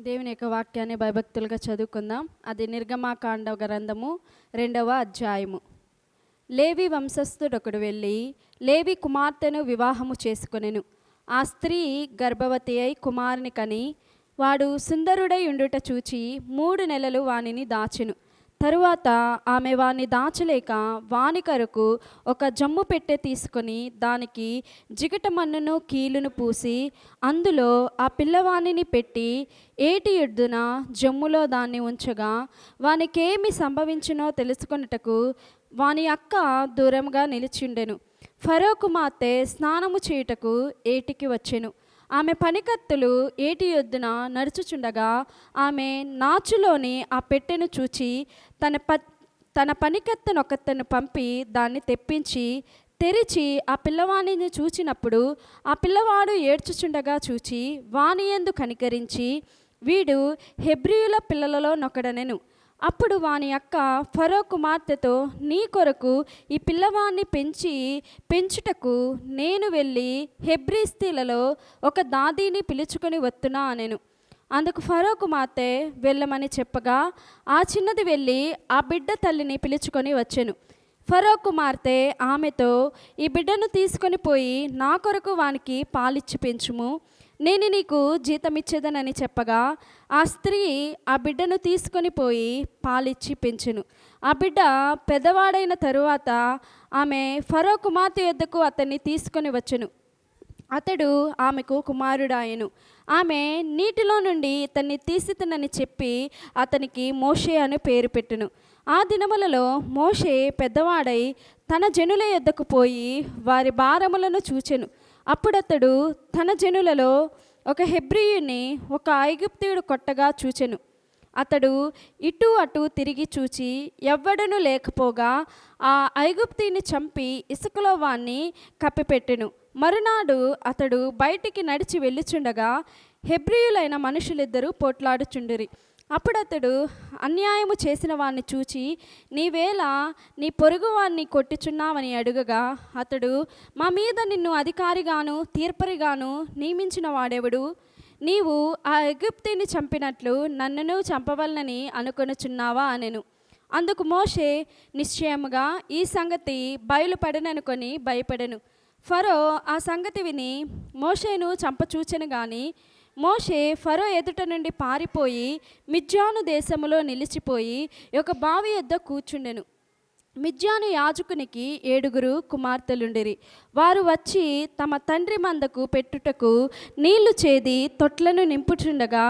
దేవుని యొక్క వాక్యాన్ని భయభక్తులుగా చదువుకుందాం. అది నిర్గమాకాండ గ్రంథము రెండవ అధ్యాయము. లేవి వంశస్థుడొకడు వెళ్ళి లేవి కుమార్తెను వివాహము చేసుకొనెను. ఆ స్త్రీ గర్భవతి అయి కుమారుని కని వాడు సుందరుడై ఉండుట చూచి మూడు నెలలు వానిని దాచెను. తరువాత ఆమె వాణ్ణి దాచలేక వాని ఒక జమ్ము పెట్టె తీసుకొని దానికి జిగట మన్నును కీలును పూసి అందులో ఆ పిల్లవాణిని పెట్టి ఏటి ఎడ్దున జమ్ములో దాన్ని ఉంచగా వానికేమి సంభవించినో తెలుసుకొనుటకు వాని అక్క దూరంగా నిలిచిండెను. ఫరో కుమార్తె స్నానము చేయుటకు ఏటికి వచ్చెను. ఆమె పనికత్తులు ఏటి యొద్దున నడుచుచుండగా ఆమె నాచులోని ఆ పెట్టెను చూచి తన ప తన పనికత్తెనొకత్తను పంపి దాన్ని తెప్పించి తెరిచి ఆ పిల్లవాణిని చూచినప్పుడు ఆ పిల్లవాడు ఏడ్చుచుండగా చూచి వాణియందు కనికరించి వీడు హెబ్రియుల పిల్లలలో నొకడనెను. అప్పుడు వాని అక్క ఫరో కుమార్తెతో నీ కొరకు ఈ పిల్లవాణ్ణి పెంచి పెంచుటకు నేను వెళ్ళి హెబ్రీస్తీలలో ఒక దాదీని పిలుచుకొని వస్తున్నా అనెను. అందుకు ఫరో కుమార్తె వెళ్ళమని చెప్పగా ఆ చిన్నది వెళ్ళి ఆ బిడ్డ తల్లిని పిలుచుకొని వచ్చెను. ఫరో కుమార్తె ఆమెతో ఈ బిడ్డను తీసుకొని పోయి నా కొరకు వానికి పాలిచ్చి పెంచుము. నేను నీకు జీతం ఇచ్చేదనని చెప్పగా ఆ స్త్రీ ఆ బిడ్డను తీసుకొని పోయి పాలిచ్చి పెంచెను. ఆ బిడ్డ పెద్దవాడైన తరువాత ఆమె ఫరో కుమార్తె యొద్దకు అతన్ని తీసుకొని వచ్చెను. అతడు ఆమెకు కుమారుడాయను. ఆమె నీటిలో నుండి ఇతన్ని తీసితనని చెప్పి అతనికి మోషే అని పేరు పెట్టును. ఆ దినములలో మోషే పెద్దవాడై తన జనుల యొద్దకు పోయి వారి భారములను చూచెను. అప్పుడతడు తన జనులలో ఒక హెబ్రియుని ఒక ఐగుప్తియుడు కొట్టగా చూచెను. అతడు ఇటు అటు తిరిగి చూచి ఎవ్వడను లేకపోగా ఆ ఐగుప్తిని చంపి ఇసుకలో వాణ్ణి కప్పిపెట్టెను. మరునాడు అతడు బయటికి నడిచి వెళ్ళుచుండగా హెబ్రియులైన మనుషులిద్దరూ పోట్లాడుచుండిరి. అప్పుడతడు అన్యాయము చేసిన వాణ్ణి చూచి నీవేళ నీ పొరుగు వాణ్ణి కొట్టుచున్నావని అడుగగా అతడు మా మీద నిన్ను అధికారిగాను తీర్పరిగాను నియమించిన వాడెవడు? నీవు ఆ ఎగిప్తిని చంపినట్లు నన్నును చంపవలనని అనుకొనుచున్నావా? అనెను. అందుకు మోషే నిశ్చయముగా ఈ సంగతి బయలుపడననుకొని భయపడెను. ఫరో ఆ సంగతి విని మోషేను చంపచూచెను గాని మోషే ఫరో ఎదుట నుండి పారిపోయి మిజ్జాను దేశములో నిలిచిపోయి ఒక బావి యొద్ద కూర్చుండెను. మిజ్జాను యాజకునికి ఏడుగురు కుమార్తెలుండిరి. వారు వచ్చి తమ తండ్రి మందకు పెట్టుటకు నీళ్ళు చేది తొట్లను నింపుచుండగా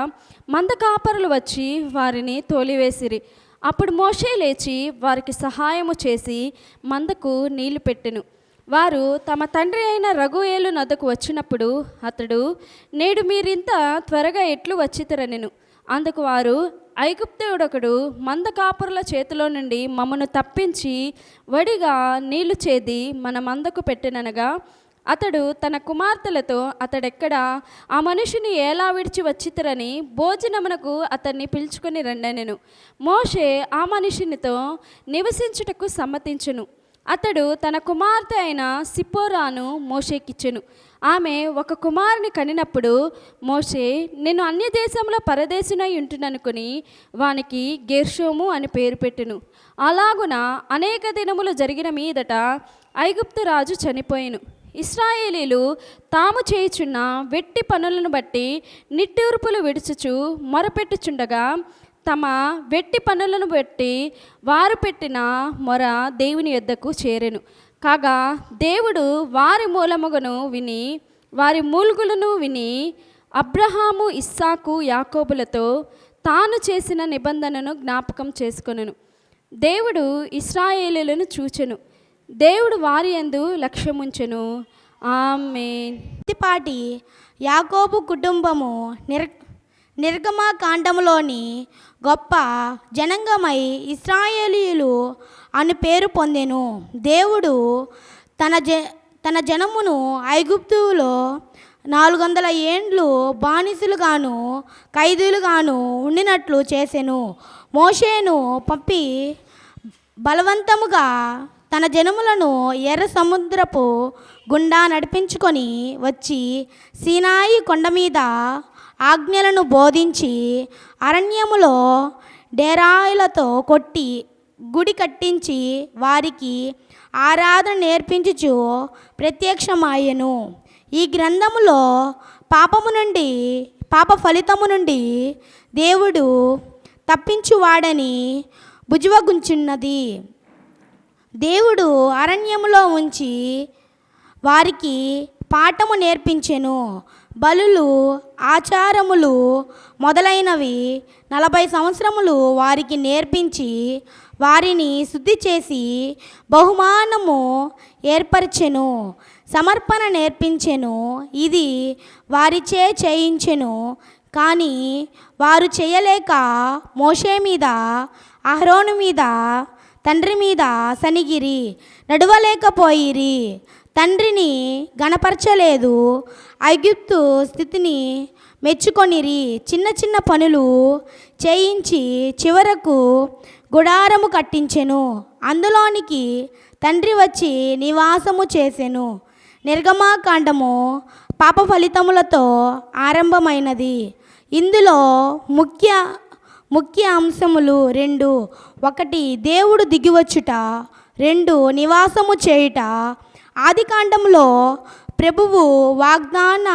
మంద కాపరులు వచ్చి వారిని తోలివేసిరి. అప్పుడు మోషే లేచి వారికి సహాయము చేసి మందకు నీళ్ళు పెట్టెను. వారు తమ తండ్రి అయిన రఘుయేలు నదకు వచ్చినప్పుడు అతడు నేడు మీరింత త్వరగా ఎట్లు వచ్చితరనెను? అందుకు వారు ఐగుప్తుడొకడు మంద కాపురుల చేతిలో నుండి మమ్మను తప్పించి వడిగా నీళ్ళు చేది మన మందకు పెట్టెననగా అతడు తన కుమార్తెలతో అతడెక్కడ ఆ మనిషిని ఎలా విడిచి వచ్చితరని భోజనమునకు అతన్ని పిలుచుకొని రండనెను. మోషే ఆ మనిషినితో నివసించుటకు సమ్మతించును. అతడు తన కుమార్తె అయిన సిపోరాను మోషేకిచ్చెను. ఆమె ఒక కుమారుని కనినప్పుడు మోషే నేను అన్య దేశంలో పరదేశునై ఉంటుననుకుని వానికి గెర్షోము అని పేరు పెట్టెను. అలాగున అనేక దినములు జరిగిన మీదట ఐగుప్తు రాజు చనిపోయాను. ఇస్రాయేలీలు తాము చేయుచున్న వెట్టి పనులను బట్టి నిట్టూర్పులు విడుచుచు మొరపెట్టుచుండగా తమ వెట్టి పనులను బట్టి వారు పెట్టిన మొర దేవుని యొద్దకు చేరెను. కాగా దేవుడు వారి మూలముగను విని వారి మూలుగులను విని అబ్రహాము ఇస్సాకు యాకోబులతో తాను చేసిన నిబంధనను జ్ఞాపకం చేసుకొనెను. దేవుడు ఇస్రాయేలులను చూచెను. దేవుడు వారి యందు లక్ష్యముంచెను. ఆమె పాటి యాకోబు కుటుంబము నిర్ నిర్గమకాండములోని గొప్ప జనంగమై ఇస్రాయేలీయులు అని పేరు పొందెను. దేవుడు తన జ తన జనమును ఐగుప్తులో నాలుగు వందల ఏండ్లు బానిసలుగాను ఖైదీలుగాను ఉండినట్లు చేసెను. మోషేను పంపి బలవంతముగా తన జనములను ఎర్ర సముద్రపు గుండా నడిపించుకొని వచ్చి సీనాయి కొండ మీద ఆజ్ఞలను బోధించి అరణ్యములో డేరాయిలతో కొట్టి గుడి కట్టించి వారికి ఆరాధన నేర్పించుచు ప్రత్యక్షమాయను. ఈ గ్రంథములో పాపము నుండి పాప ఫలితము నుండి దేవుడు తప్పించువాడని భుజవగుంచున్నది దేవుడు అరణ్యములో ఉంచి వారికి పాఠము నేర్పించెను. బలులు ఆచారములు మొదలైనవి నలభై సంవత్సరములు వారికి నేర్పించి వారిని శుద్ధి చేసి బహుమానము ఏర్పరిచెను. సమర్పణ నేర్పించెను. ఇది వారిచే చేయించెను. కానీ వారు చేయలేక మోషే మీద అహరోను మీద తండ్రి మీద సనిగిరి నడవలేకపోయిరి. తండ్రిని గణపరచలేదు. ఐగుప్తు స్థితిని మెచ్చుకొనిరి. చిన్న చిన్న పనులు చేయించి చివరకు గుడారము కట్టించెను. అందులోనికి తండ్రి వచ్చి నివాసము చేసెను. నిర్గమాకాండము పాప ఫలితములతో ఆరంభమైనది. ఇందులో ముఖ్య ముఖ్య అంశములు రెండు. ఒకటి దేవుడు దిగివచ్చుట రెండు నివాసము చేయుట ఆదికాండంలో ప్రభువు వాగ్దాన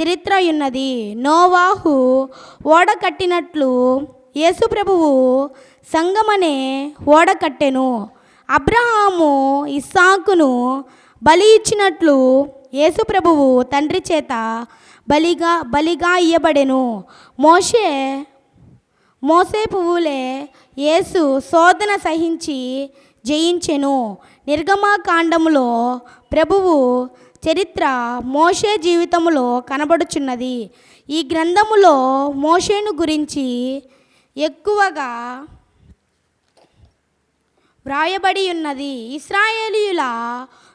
చరిత్ర ఉన్నది నోవాహు ఓడ కట్టినట్లు యేసు ప్రభువు సంగమనే ఓడ కట్టెను. అబ్రహాము ఇస్సాకును బలి ఇచ్చినట్లు యేసు ప్రభువు తండ్రి చేత బలిగా బలిగా ఇయ్యబడెను. మోషే మోసే పువ్వులే యేసు శోధన సహించి జయించెను. నిర్గమాకాండములో ప్రభువు చరిత్ర మోషే జీవితములో కనబడుచున్నది. ఈ గ్రంథములో మోషేను గురించి ఎక్కువగా వ్రాయబడి ఉన్నది ఇస్రాయేలీయుల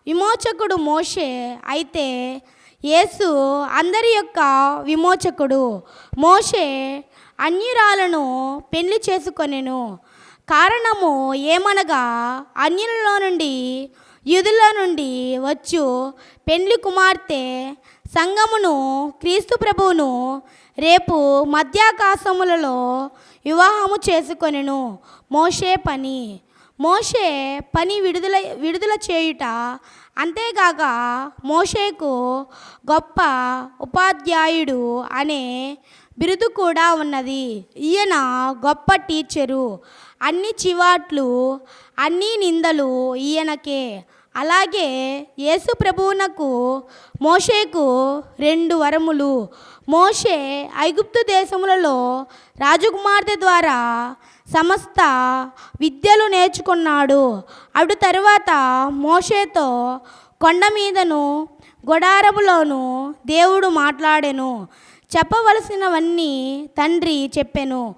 విమోచకుడు మోషే అయితే యేసు అందరి యొక్క విమోచకుడు. మోషే అన్యురాలను పెళ్ళి చేసుకొనెను. కారణము ఏమనగా అన్యులలో నుండి యూదుల నుండి వచ్చు. పెండ్లి కుమార్తె సంగమును క్రీస్తు ప్రభువును రేపు మధ్యాకాశములలో వివాహము చేసుకొనెను. మోషే పని. మోషే పని విడుదల విడుదల చేయుట. అంతేగాక మోషేకు గొప్ప ఉపాధ్యాయుడు అనే బిరుదు కూడా ఉన్నది. ఈయన గొప్ప టీచరు. అన్ని చివాట్లు అన్ని నిందలు ఈయనకే. అలాగే యేసు ప్రభువునకు మోషేకు రెండు వరములు. మోషే ఐగుప్తు దేశములలో రాజకుమార్తె ద్వారా సమస్త విద్యలు నేర్చుకున్నాడు. అటు తరువాత మోషేతో కొండ మీదను గొడారములోను దేవుడు మాట్లాడెను. చెప్పవలసినవన్నీ తండ్రి చెప్పెను.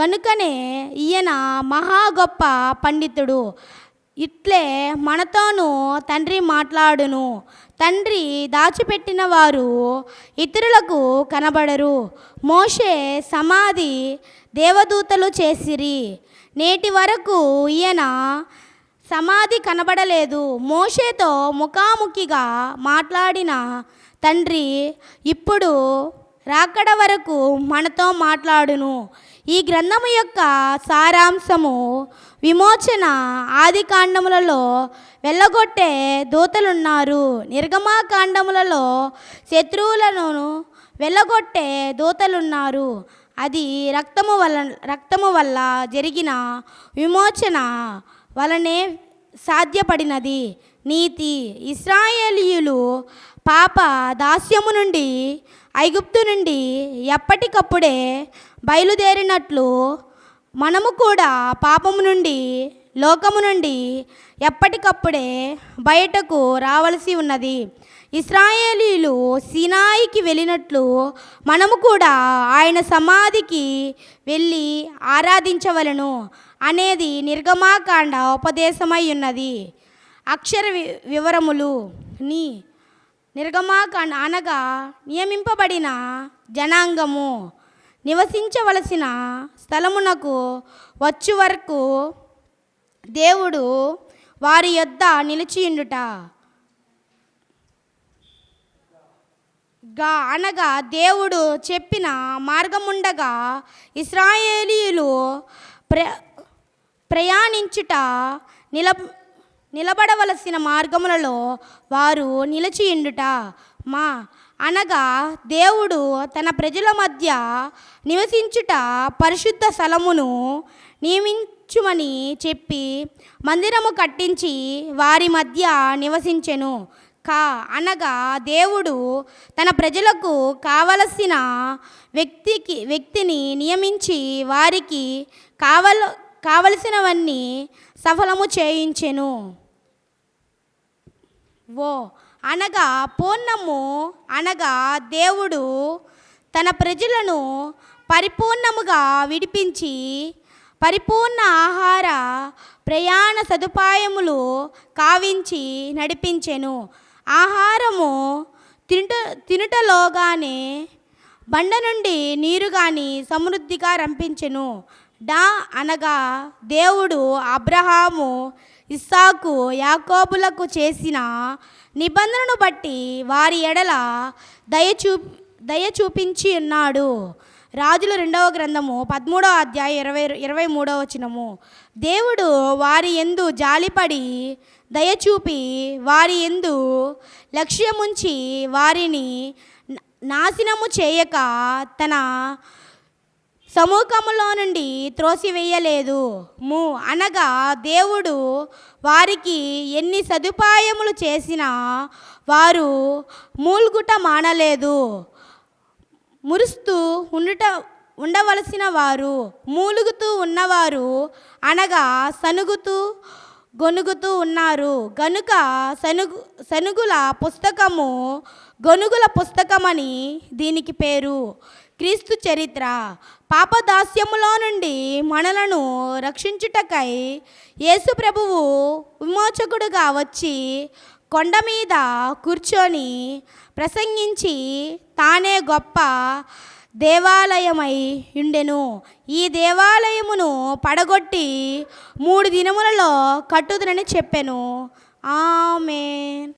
గనుకనే ఈయన మహా గొప్ప పండితుడు. ఇట్లే మనతోనూ తండ్రి మాట్లాడును. తండ్రి దాచిపెట్టిన వారు ఇతరులకు కనబడరు. మోషే సమాధి దేవదూతలు చేసిరి. నేటి వరకు ఈయన సమాధి కనబడలేదు. మోషేతో ముఖాముఖిగా మాట్లాడిన తండ్రి ఇప్పుడు రాకడ వరకు మనతో మాట్లాడును. ఈ గ్రంథము యొక్క సారాంశము విమోచన ఆది కాండములలో వెళ్ళగొట్టే దూతలున్నారు. నిర్గమాకాండములలో శత్రువులను వెళ్ళగొట్టే దూతలున్నారు. అది రక్తము వల్ల రక్తము వల్ల జరిగిన విమోచన వలనే సాధ్యపడినది. నీతి ఇస్రాయేలీయులు పాప దాస్యము నుండి ఐగుప్తు నుండి ఎప్పటికప్పుడే బయలుదేరినట్లు మనము కూడా పాపము నుండి లోకము నుండి ఎప్పటికప్పుడే బయటకు రావలసి ఉన్నది. ఇస్రాయేలీలు సినాయికి వెళ్ళినట్లు మనము కూడా ఆయన సమాధికి వెళ్ళి ఆరాధించవలను అనేది నిర్గమాకాండ ఉపదేశమై ఉన్నది. అక్షర వి- వివరములు నీ నిర్గమాకాండ అనగా నియమింపబడిన జనాంగము. నివసించవలసిన స్థలమునకు వచ్చు వరకు దేవుడు వారి యొద్ద నిలిచియుండుట. గా అనగా దేవుడు చెప్పిన మార్గముండగా ఇస్రాయేలీయులు ప్ర ప్రయాణించుట నిల నిలబడవలసిన మార్గములలో వారు నిలిచియుండుట మా అనగా దేవుడు తన ప్రజల మధ్య నివసించుట పరిశుద్ధ స్థలమును నియమించుమని చెప్పి మందిరము కట్టించి వారి మధ్య నివసించెను. కా అనగా దేవుడు తన ప్రజలకు కావలసిన వ్యక్తికి వ్యక్తిని నియమించి వారికి కావల కావలసినవన్నీ సఫలము చేయించెను. ఓ అనగా పూర్ణము అనగా దేవుడు తన ప్రజలను పరిపూర్ణముగా విడిపించి పరిపూర్ణ ఆహార ప్రయాణ సదుపాయములు కావించి నడిపించెను. ఆహారము తినుట తినుటలోగానే బండ నుండి నీరు గాని సమృద్ధిగా రంపించెను. డా అనగా దేవుడు అబ్రహాము ఇస్సాకు యాకోబులకు చేసిన నిబంధనను బట్టి వారి ఎడల దయ చూ దయ చూపించి ఉన్నాడు. రాజుల రెండవ గ్రంథము పదమూడవ అధ్యాయం ఇరవై ఇరవై మూడవ వచనము. దేవుడు వారి ఎందు జాలిపడి దయచూపి వారి ఎందు లక్ష్యముంచి వారిని నాశనము చేయక తన సమూహములో నుండి త్రోసివేయలేదు. ము అనగా దేవుడు వారికి ఎన్ని సదుపాయములు చేసినా వారు మూల్గుట మానలేదు. మురుస్తూ ఉండుట ఉండవలసిన వారు మూలుగుతూ ఉన్నవారు అనగా సనుగుతూ గొనుగుతూ ఉన్నారు. గనుక సనుగు సనుగుల పుస్తకము గొనుగుల పుస్తకమని దీనికి పేరు. క్రీస్తు చరిత్ర. పాపదాస్యములో నుండి మనలను రక్షించుటకై యేసు ప్రభువు విమోచకుడుగా వచ్చి కొండ మీద కూర్చొని ప్రసంగించి తానే గొప్ప దేవాలయమై ఉండెను ఈ దేవాలయమును పడగొట్టి మూడు దినములలో కట్టుదనని చెప్పెను. ఆమెన్.